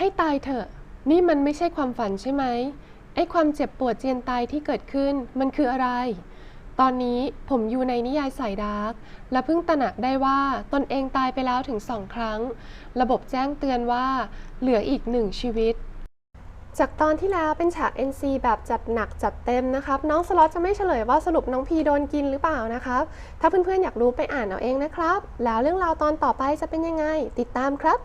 ให้ตายเถอะ นี่มันไม่ใช่ความฝันใช่ไหมไอ้ความเจ็บปวดเจียนตายที่เกิดขึ้นมันคืออะไร ตอนนี้ผมอยู่ในนิยายสายดาร์กและเพิ่งตระหนักได้ว่าตนเองตายไปแล้วถึงสองครั้ง ระบบแจ้งเตือนว่าเหลืออีกหนึ่งชีวิตจากตอนที่แล้วเป็นฉาก NC แบบจัดหนักจัดเต็มนะครับน้องสล็อตจะไม่เฉลยว่าสรุปน้องพีโดนกินหรือเปล่านะครับ ถ้าเพื่อนๆอยากรู้ไปอ่านเอาเองนะครับ แล้วเรื่องราวตอนต่อไปจะเป็นยังไง ติดตามครับ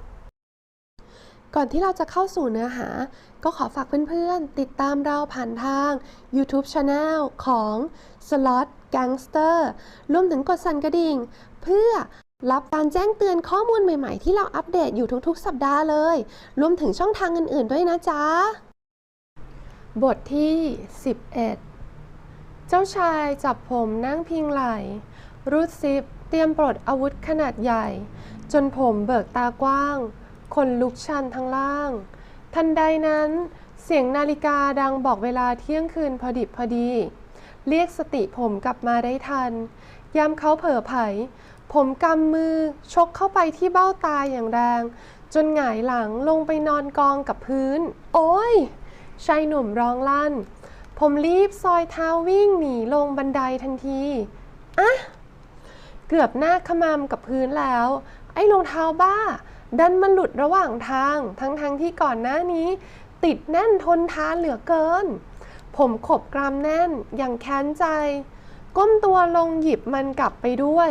ก่อนที่เราจะเข้าสู่เนื้อหา ก็ขอฝากเพื่อนๆ ติดตามเราผ่านทาง YouTube Channel ของ Slot Gangster รวมถึงกดสั่นกระดิ่ง เพื่อรับการแจ้งเตือนข้อมูลใหม่ๆ ที่เราอัปเดตอยู่ทุกๆ สัปดาห์เลย รวมถึงช่องทางอื่นๆด้วยนะจ๊ะ บทที่ 11 เจ้าชายจับผมนั่งพิงไหล รูดซิปเตรียมปลดอาวุธขนาดใหญ่ จนผมเบิกตากว้าง คนลุกชันทั้งล่าง ทันใดนั้น เสียงนาฬิกาดังบอกเวลาเที่ยงคืนพอดิบพอดี เรียกสติผมกลับมาได้ทัน ยามเขาเผลอไผผมกำมือชกเข้าไปที่เบ้าตาอย่างแรง จนหงายหลังลงไปนอนกองกับพื้น โอ้ยชายหนุ่มร้องลั่น ผมรีบซอยเท้าวิ่งหนีลงบันไดทันทีอะเกือบหน้าขมำกับพื้นแล้ว ไอ้รองเท้าบ้า ดันมันหลุดระหว่างทาง ทั้งๆทที่ก่อนหน้านี้ ติดแน่นทนทานเหลือเกิน ผมขบกรามแน่นอย่างแค้นใจ ก้มตัวลงหยิบมันกลับไปด้วย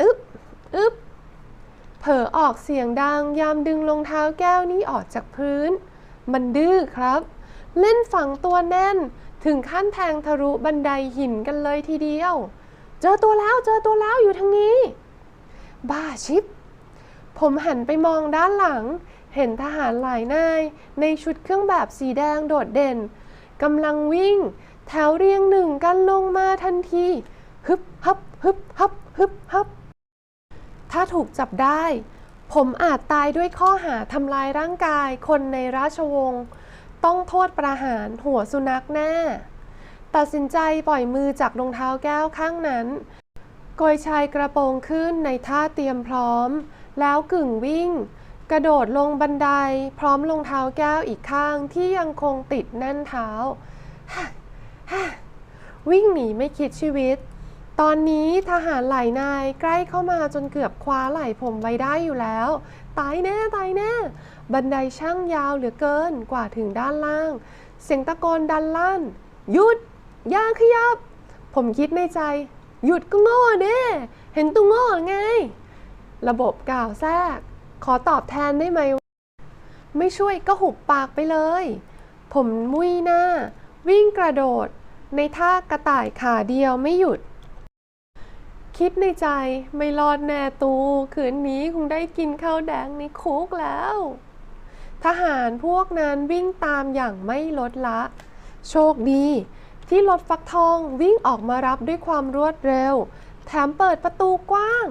อึ๊บอึ๊บเผลอออกเสียงดังยามดึงรองเท้าแก้วนี้ออกจากพื้น มันดื้อครับ เล่นฝังตัวแน่นถึงขั้นแทงทะลุบันไดหินกันเลยทีเดียว เจอตัวแล้วเจอตัวแล้วอยู่ทางนี้ บ้าชิบ ผมหันไปมองด้านหลัง เห็นทหารหลายนาย ในชุดเครื่องแบบสีแดงโดดเด่นกำลังวิ่ง แถวเรียงหนึ่งกันลงมาทันที ฮึบฮับฮึบฮับฮึบฮับ ถ้าถูกจับได้ ผมอาจตายด้วยข้อหาทำลายร่างกายคนในราชวงศ์ต้องโทษประหารหัวสุนัขแน่ ตัดสินใจปล่อยมือจากรองเท้าแก้วข้างนั้นโกยชายกระโปรงขึ้นในท่าเตรียมพร้อม แล้วกึ่งวิ่ง กระโดดลงบันได พร้อมรองเท้าแก้วอีกข้างที่ยังคงติดแน่นเท้า วิ่งหนีไม่คิดชีวิต ตอนนี้ทหารหลายนายใกล้เข้ามาจนเกือบคว้าไหล่ผมไว้ได้อยู่แล้ว ตายแน่ตายแน่ บันไดช่างยาวเหลือเกินกว่าถึงด้านล่าง เสียงตะโกนดันลั่น หยุดย่าขยับ ผมคิดในใจ หยุดก็โง่เด้เห็นตัวโง่ไง ระบบกล่าวแทรก ขอตอบแทนได้ไหม ไม่ช่วยก็หุบปากไปเลย ผมมุ้ยหน้า วิ่งกระโดด ในท่ากระต่ายขาเดียวไม่หยุด คิดในใจไม่รอดแน่ตู คืนนี้คงได้กินข้าวแดงในคุกแล้ว ทหารพวกนั้นวิ่งตามอย่างไม่ลดละ โชคดีที่รถฟักทองวิ่งออกมารับด้วยความรวดเร็ว แถมเปิดประตูกว้าง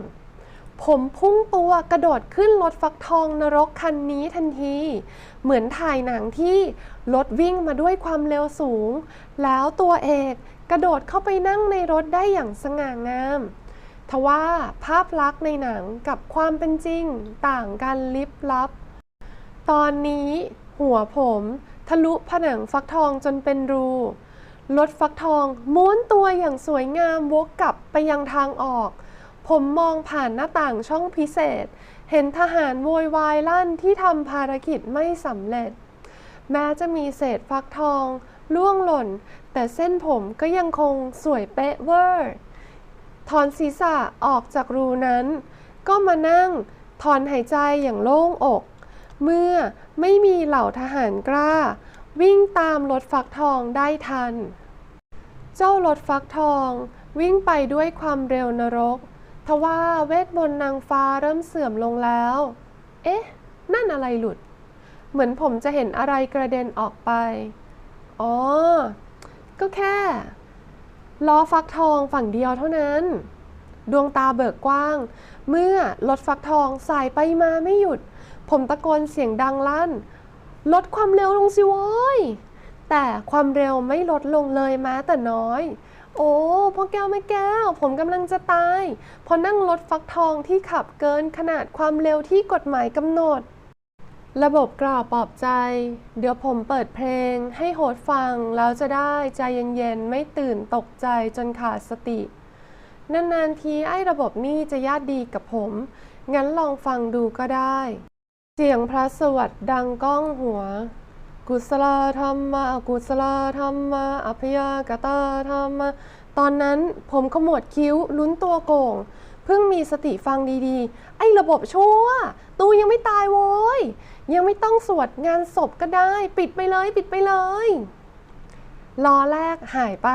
ผมพุ่งตัวกระโดดขึ้นรถฟักทองนรกคันนี้ทันที เหมือนถ่ายหนังที่รถวิ่งมาด้วยความเร็วสูง แล้วตัวเอกกระโดดเข้าไปนั่งในรถได้อย่างสง่างาม ทว่าภาพลักษณ์ในหนังกับความเป็นจริงต่างกันลิบลับ ตอนนี้หัวผมทะลุผนังฟักทองจนเป็นรูรถฟักทองม้วนตัวอย่างสวยงามวกกลับไปยังทางออก ผมมองผ่านหน้าต่างช่องพิเศษ เห็นทหารโวยวายลั่นที่ทำภารกิจไม่สำเร็จ แม้จะมีเศษฟักทองล่วงหล่น แต่เส้นผมก็ยังคงสวยเป๊ะเวอร์ถอนศีรษะออกจากรูนั้น ก็มานั่งถอนหายใจอย่างโล่งอก เมื่อไม่มีเหล่าทหารกล้า วิ่งตามรถฟักทองได้ทัน เจ้ารถฟักทองวิ่งไปด้วยความเร็วนรก ทว่าเวทมนต์นางฟ้าเริ่มเสื่อมลงแล้ว เอ๊ะ นั่นอะไรหลุด เหมือนผมจะเห็นอะไรกระเด็นออกไป อ๋อ ก็แค่ล้อฟักทองฝั่งเดียวเท่านั้น ดวงตาเบิกกว้าง เมื่อรถฟักทองสายไปมาไม่หยุด ผมตะโกนเสียงดังลั่น ลดความเร็วลงสิโว้ยแต่ความเร็วไม่ลดลงเลยแม้แต่น้อย โอ้พ่อแก้วแม่แก้ว ผมกำลังจะตาย พอนั่งรถฟักทองที่ขับเกินขนาดความเร็วที่กฎหมายกำหนด ระบบกล่าวปลอบใจ เดี๋ยวผมเปิดเพลงให้โฮสฟัง แล้วจะได้ใจเย็นๆ ไม่ตื่นตกใจจนขาดสติ นานๆทีไอ้ระบบนี่จะญาติดีกับผม งั้นลองฟังดูก็ได้ เสียงพระสวัดดังก้องหัว กุศลธรรมะกุศลธรรมะอภยากตาธรรมะตอนนั้นผมขมวดคิ้วลุ้นตัวโก่ง เพิ่งมีสติฟังดีๆ ไอ้ระบบชั่ว ตูยังไม่ตายโว้ย ยังไม่ต้องสวดงานศพก็ได้ ปิดไปเลยปิดไปเลยล้อแรกหายไป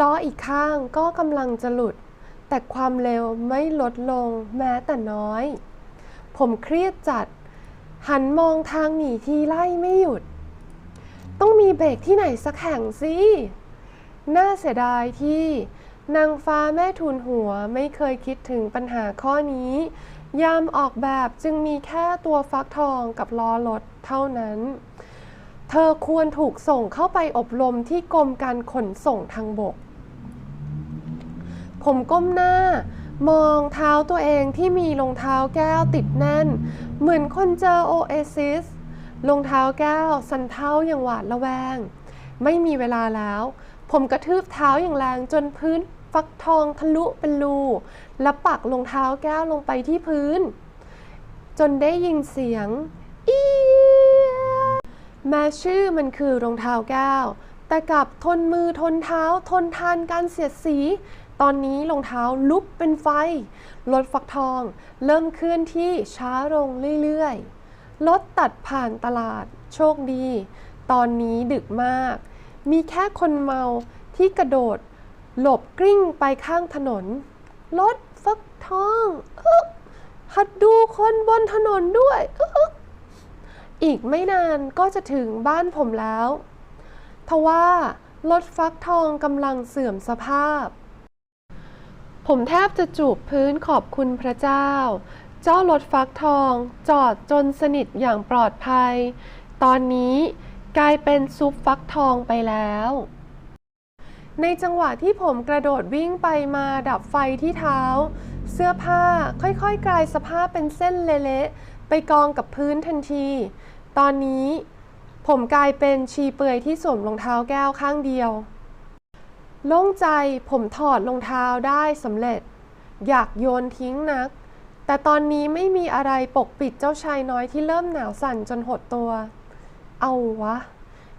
ล้ออีกข้างก็กำลังจะหลุด แต่ความเร็วไม่ลดลงแม้แต่น้อย ผมเครียดจัด หันมองทางหนีทีไล่ไม่หยุด ต้องมีเบรกที่ไหนสักแห่งสิ น่าเสียดายที่นางฟ้าแม่ทุนหัวไม่เคยคิดถึงปัญหาข้อนี้ ยามออกแบบจึงมีแค่ตัวฟักทองกับล้อรถเท่านั้น เธอควรถูกส่งเข้าไปอบรมที่กรมการขนส่งทางบก ผมก้มหน้า มองเท้าตัวเองที่มีรองเท้าแก้วติดแน่น เหมือนคนเจอโอเอซิสรองเท้าแก้ว สันเท้าอย่างหวาดระแวง ไม่มีเวลาแล้ว ผมกระทืบเท้าอย่างแรงจนพื้นฟักทองทะลุเป็นรูและปักรองเท้าแก้วลงไปที่พื้น จนได้ยินเสียงเอีแม้ชื่อมันคือรองเท้าแก้ว แต่กลับทนมือทนเท้าทนทานการเสียดสี ตอนนี้รองเท้าลุกเป็นไฟ รถฟักทอง เริ่มเคลื่อนที่ช้าลงเรื่อยๆ รถตัดผ่านตลาด โชคดี ตอนนี้ดึกมาก มีแค่คนเมาที่กระโดด หลบกลิ้งไปข้างถนน รถฟักทองอึ๊กหัดดูคนบนถนนด้วยอึ๊กอีกไม่นานก็จะถึงบ้านผมแล้ว ทว่ารถฟักทองกำลังเสื่อมสภาพ ผมแทบจะจูบพื้นขอบคุณพระเจ้า เจ้ารถฟักทอง จอดจนสนิทอย่างปลอดภัย ตอนนี้กลายเป็นซุปฟักทองไปแล้ว ในจังหวะที่ผมกระโดดวิ่งไปมาดับไฟที่เท้า เสื้อผ้าค่อยๆ กลายสภาพเป็นเส้นเละๆไปกองกับพื้นทันที ตอนนี้ผมกลายเป็นชีเปลือยที่สวมรองเท้าแก้วข้างเดียว โล่งใจผมถอดรองเท้าได้สำเร็จ อยากโยนทิ้งนัก แต่ตอนนี้ไม่มีอะไรปกปิดเจ้าชายน้อยที่เริ่มหนาวสั่นจนหดตัว เอาวะ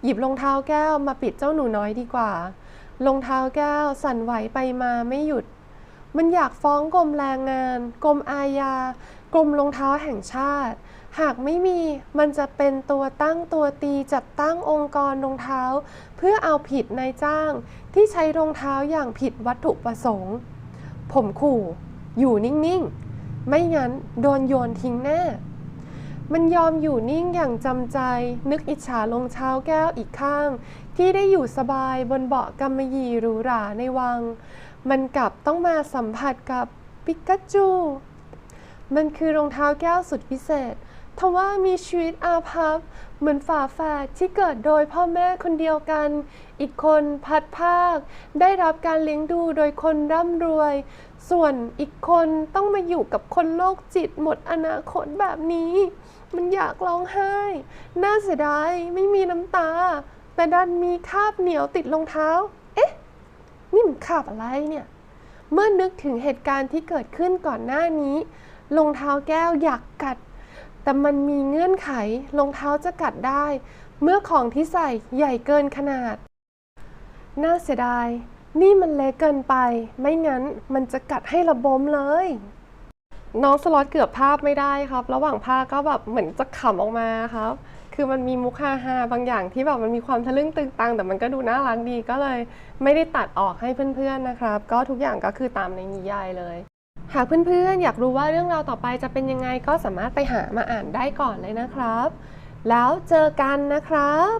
หยิบรองเท้าแก้วมาปิดเจ้าหนูน้อยดีกว่ารองเท้าแก้วสั่นไหวไปมาไม่หยุด มันอยากฟ้องกรมแรงงาน กรมอาญากรมรองเท้าแห่งชาติ หากไม่มีมันจะเป็นตัวตั้งตัวตีจัดตั้งองค์กรรองเท้า เพื่อเอาผิดนายจ้าง ที่ใช้รองเท้าอย่างผิดวัตถุประสงค์ ผมขู่ อยู่นิ่งๆ ไม่งั้นโดนโยนทิ้งแน่ มันยอมอยู่นิ่งอย่างจำใจ นึกอิจฉารองเท้าแก้วอีกข้าง ที่ได้อยู่สบายบนเบาะกำมะหยี่หรูหราในวัง มันกลับต้องมาสัมผัสกับปิกาจูมันคือรองเท้าแก้วสุดพิเศษ ทว่ามีชีวิตอาภัพเหมือนฝาแฝดที่เกิดโดยพ่อแม่คนเดียวกัน อีกคนพัดภาค ได้รับการเลี้ยงดูโดยคนร่ำรวย ส่วนอีกคนต้องมาอยู่กับคนโรคจิตหมดอนาคตแบบนี้ มันอยากร้องไห้ น่าเสียดายไม่มีน้ำตา แต่ดันมีคาบเหนียวติดรองเท้า เอ๊ะ นี่มันคาบอะไรเนี่ย เมื่อนึกถึงเหตุการณ์ที่เกิดขึ้นก่อนหน้านี้รองเท้าแก้วอยากกัด แต่มันมีเงื่อนไขรองเท้าจะกัดได้ เมื่อของที่ใส่ใหญ่เกินขนาด น่าเสียดาย นี่มันเล็กเกินไป ไม่งั้นมันจะกัดให้ระบมเลย น้องสล็อตเกือบภาพไม่ได้ครับ ระหว่างภาคก็แบบเหมือนจะขำออกมาครับ คือมันมีมุกฮาฮาบางอย่างที่แบบมันมีความทะลึ่งตึงตังแต่มันก็ดูน่ารักดีก็เลย ไม่ได้ตัดออกให้เพื่อนๆนะครับ ก็ทุกอย่างก็คือตามในนิยายเลย หากเพื่อนๆ อยากรู้ว่าเรื่องราวต่อไปจะเป็นยังไงก็สามารถไปหามาอ่านได้ก่อนเลยนะครับ แล้วเจอกันนะครับ